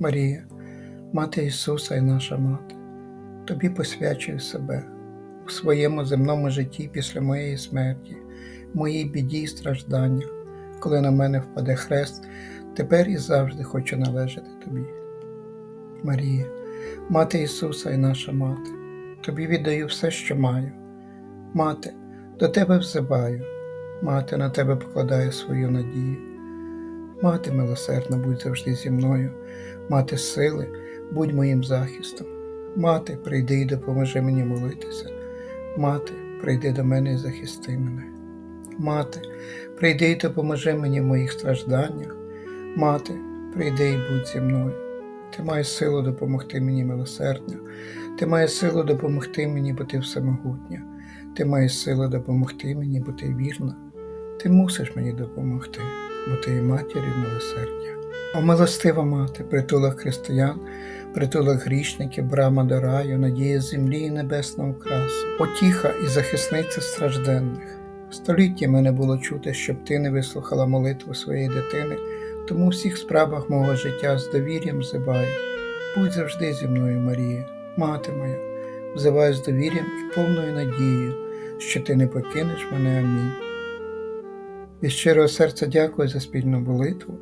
Марія, Мати Ісуса і наша Мати, Тобі посвячую себе у своєму земному житті після моєї смерті, моїй біді і стражданнях, коли на мене впаде хрест, тепер і завжди хочу належати Тобі. Марія, Мати Ісуса і наша Мати, Тобі віддаю все, що маю. Мати, до Тебе взиваю, Мати, на Тебе покладаю свою надію. Мати милосердна, будь завжди зі мною, мати сили, будь моїм захистом. Мати, прийди і допоможи мені молитися. Мати, прийди до мене і захисти мене. Мати, прийди і допоможи мені в моїх стражданнях. Мати, прийди і будь зі мною. Ти маєш силу допомогти мені милосердня. Ти маєш силу допомогти мені бути всемогутня. Ти маєш силу допомогти мені бути вірна. Ти мусиш мені допомогти, бо ти є матір'ю милосердя. О милостива мати, притулок християн, притулок грішників, брама до раю, надія землі і небесна украса, потіха і захисниця стражденних. Століттями не було чути, щоб ти не вислухала молитву своєї дитини, тому в всіх справах мого життя з довір'ям взиваю. Будь завжди зі мною, Марія, мати моя, взиваю з довір'ям і повною надією, що ти не покинеш мене. Амінь. Від щирого серця дякую за спільну молитву.